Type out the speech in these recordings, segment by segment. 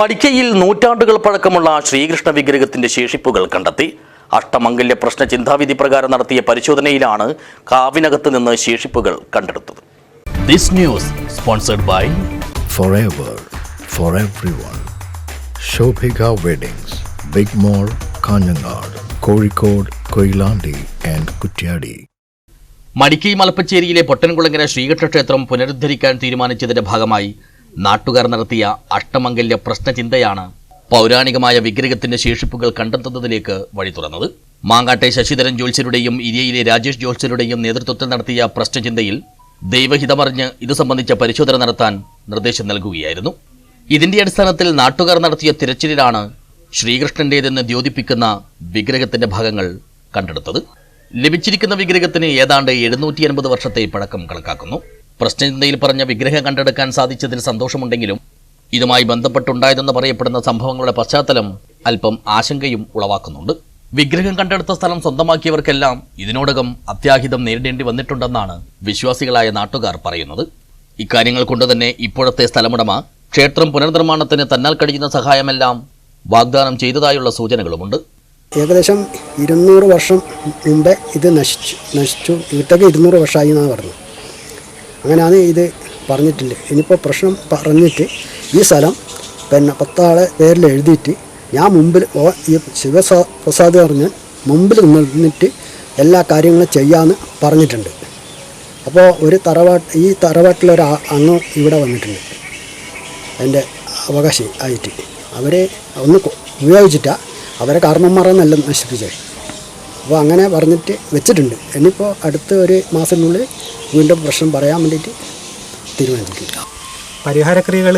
മടിക്കയിൽ നൂറ്റാണ്ടുകൾ പഴക്കമുള്ള ശ്രീകൃഷ്ണ വിഗ്രഹത്തിന്റെ ശേഷിപ്പുകൾ കണ്ടെത്തി അഷ്ടമംഗല്യ പ്രശ്ന ചിന്താവിധി പ്രകാരം നടത്തിയ പരിശോധനയിലാണ് കാവിനകത്ത് നിന്ന് ശേഷിപ്പുകൾ കണ്ടെടുത്തത് this news sponsored by forever for everyone. Shobhika Weddings, Big Mall, Kanjangad, Kozhikode, Koilandi and Kutyadi. Madikkai മലപ്പച്ചേരിയിലെ Pottankulangara Sreekrishna ക്ഷേത്രം പുനരുദ്ധരിക്കാൻ തീരുമാനിച്ചതിന്റെ ഭാഗമായി നാട്ടുകാർ നടത്തിയ അഷ്ടമംഗല്യ പ്രശ്നചിന്തയാണ് പൗരാണികമായ വിഗ്രഹത്തിന്റെ ശേഷിപ്പുകൾ കണ്ടെത്തുന്നതിലേക്ക് വഴി തുറന്നത്. മാങ്ങാട്ടെ ശശിധരൻ ജോത്സ്യരുടെയും ഇരിയയിലെ രാജേഷ് ജോത്സ്യരുടെയും നേതൃത്വത്തിൽ നടത്തിയ പ്രശ്നചിന്തയിൽ ദൈവഹിതമറിഞ്ഞ് ഇത് സംബന്ധിച്ച പരിശോധന നടത്താൻ നിർദ്ദേശം നൽകുകയായിരുന്നു. ഇതിന്റെ അടിസ്ഥാനത്തിൽ നാട്ടുകാർ നടത്തിയ തിരച്ചിലിലാണ് ശ്രീകൃഷ്ണന്റേതെന്ന് ദ്യോതിപ്പിക്കുന്ന വിഗ്രഹത്തിന്റെ ഭാഗങ്ങൾ കണ്ടെടുത്തത്. ലഭിച്ചിരിക്കുന്ന വിഗ്രഹത്തിന് ഏതാണ്ട് എഴുന്നൂറ്റി അൻപത് വർഷത്തെ പഴക്കം കണക്കാക്കുന്നു. പ്രശ്നചിന്തയിൽ പറഞ്ഞ വിഗ്രഹം കണ്ടെടുക്കാൻ സാധിച്ചതിൽ സന്തോഷമുണ്ടെങ്കിലും ഇതുമായി ബന്ധപ്പെട്ടുണ്ടായതെന്ന് പറയപ്പെടുന്ന സംഭവങ്ങളുടെ പശ്ചാത്തലം അല്പം ആശങ്കയും ഉളവാക്കുന്നുണ്ട്. വിഗ്രഹം കണ്ടെടുത്ത സ്ഥലം സ്വന്തമാക്കിയവർക്കെല്ലാം ഇതിനോടകം അത്യാഹിതം നേരിടേണ്ടി വന്നിട്ടുണ്ടെന്നാണ് വിശ്വാസികളായ നാട്ടുകാർ പറയുന്നത്. ഇക്കാര്യങ്ങൾ കൊണ്ടുതന്നെ ഇപ്പോഴത്തെ സ്ഥലമുടമ ക്ഷേത്രം പുനർനിർമ്മാണത്തിന് തന്നാൽ കഴിയുന്ന സഹായമെല്ലാം വാഗ്ദാനം ചെയ്തതായുള്ള സൂചനകളുമുണ്ട്. ഏകദേശം ഇരുന്നൂറ് വർഷം മുമ്പേ ഇത് നശിച്ചു നശിച്ചു ഇട്ടൊക്കെ ഇരുന്നൂറ് വർഷമായി എന്നാണ് പറഞ്ഞത്. അങ്ങനെയാണ് ഇത് പറഞ്ഞിട്ടില്ല? ഇനിയിപ്പോൾ പ്രശ്നം പറഞ്ഞിട്ട് ഈ സ്ഥലം പിന്നെ പത്താളെ പേരിൽ എഴുതിയിട്ട് ഞാൻ മുമ്പിൽ ഈ ശിവപ്രസാദ് പറഞ്ഞ് മുമ്പിൽ നിന്നിട്ട് എല്ലാ കാര്യങ്ങളും ചെയ്യാമെന്ന് പറഞ്ഞിട്ടുണ്ട്. അപ്പോൾ ഒരു തറവാട്ട് ഈ തറവാട്ടിലൊരു അങ്ങ് ഇവിടെ വന്നിട്ടുണ്ട്. എന്റെ അവകാശി ആയിട്ട്. അവരെ ഒന്ന് ഉപയോഗിച്ചിട്ടാണ് അവരെ കാരണന്മാരെന്നല്ല നശിപ്പിച്ചത്. അപ്പോൾ അങ്ങനെ പറഞ്ഞിട്ട് വെച്ചിട്ടുണ്ട്. ഇനിയിപ്പോൾ അടുത്ത ഒരു മാസത്തിനുള്ളിൽ വീണ്ടും പ്രശ്നം പറയാൻ വേണ്ടിയിട്ട് തീരുമാനിച്ചിട്ടുണ്ട് പരിഹാരക്രിയകൾ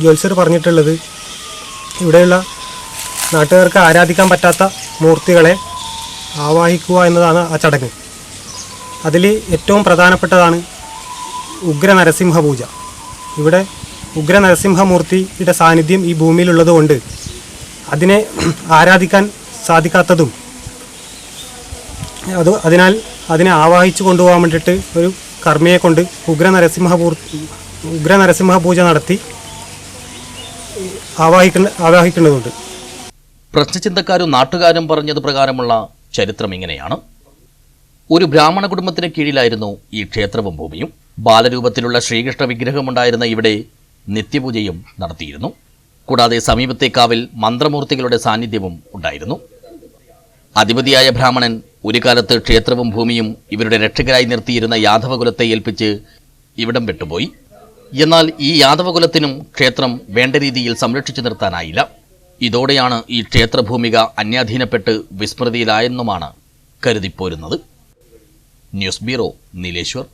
ജ്യോത്സ്യർ പറഞ്ഞിട്ടുള്ളത് ഇവിടെയുള്ള നാട്ടുകാർക്ക് ആരാധിക്കാൻ പറ്റാത്ത മൂർത്തികളെ ആവാഹിക്കുക എന്നതാണ് ആ ചടങ്ങ്. അതിൽ ഏറ്റവും പ്രധാനപ്പെട്ടതാണ് ഉഗ്ര നരസിംഹ പൂജ ഇവിടെ ഉഗ്ര നരസിംഹമൂർത്തിയുടെ സാന്നിധ്യം ഈ ഭൂമിയിലുള്ളതുകൊണ്ട് അതിനെ ആരാധിക്കാൻ സാധിക്കാത്തതും അത് അതിനാൽ അതിനെ ആവാഹിച്ചു കൊണ്ടുപോകാൻ വേണ്ടിയിട്ട് ഒരു കർമ്മിയെ കൊണ്ട് ഉഗ്ര നരസിംഹപൂർ ഉഗ്ര നരസിംഹ പൂജ നടത്തി ആവാഹിക്കുന്ന ആവാഹിക്കേണ്ടതുണ്ട്. പ്രശ്നചിന്തക്കാരും നാട്ടുകാരും പറഞ്ഞത് പ്രകാരമുള്ള ചരിത്രം ഇങ്ങനെയാണ്. ഒരു ബ്രാഹ്മണ കുടുംബത്തിന് കീഴിലായിരുന്നു ഈ ക്ഷേത്രവും ഭൂമിയും. ബാലരൂപത്തിലുള്ള ശ്രീകൃഷ്ണ വിഗ്രഹമുണ്ടായിരുന്ന ഇവിടെ നിത്യപൂജയും നടത്തിയിരുന്നു. കൂടാതെ സമീപത്തെ കാവിൽ മന്ത്രമൂർത്തികളുടെ സാന്നിധ്യവും ഉണ്ടായിരുന്നു. അധിപതിയായ ബ്രാഹ്മണൻ ഒരു കാലത്ത് ക്ഷേത്രവും ഭൂമിയും ഇവരുടെ രക്ഷകരായി നിർത്തിയിരുന്ന യാദവകുലത്തെ ഏൽപ്പിച്ച് ഇവിടം വിട്ടുപോയി. എന്നാൽ ഈ യാദവകുലത്തിനും ക്ഷേത്രം വേണ്ട രീതിയിൽ സംരക്ഷിച്ചു നിർത്താനായില്ല. ഇതോടെയാണ് ഈ ക്ഷേത്രഭൂമിക അന്യാധീനപ്പെട്ട് വിസ്മൃതിയിലായെന്നുമാണ് കരുതിപ്പോരുന്നത്. News bureau Nileshwar.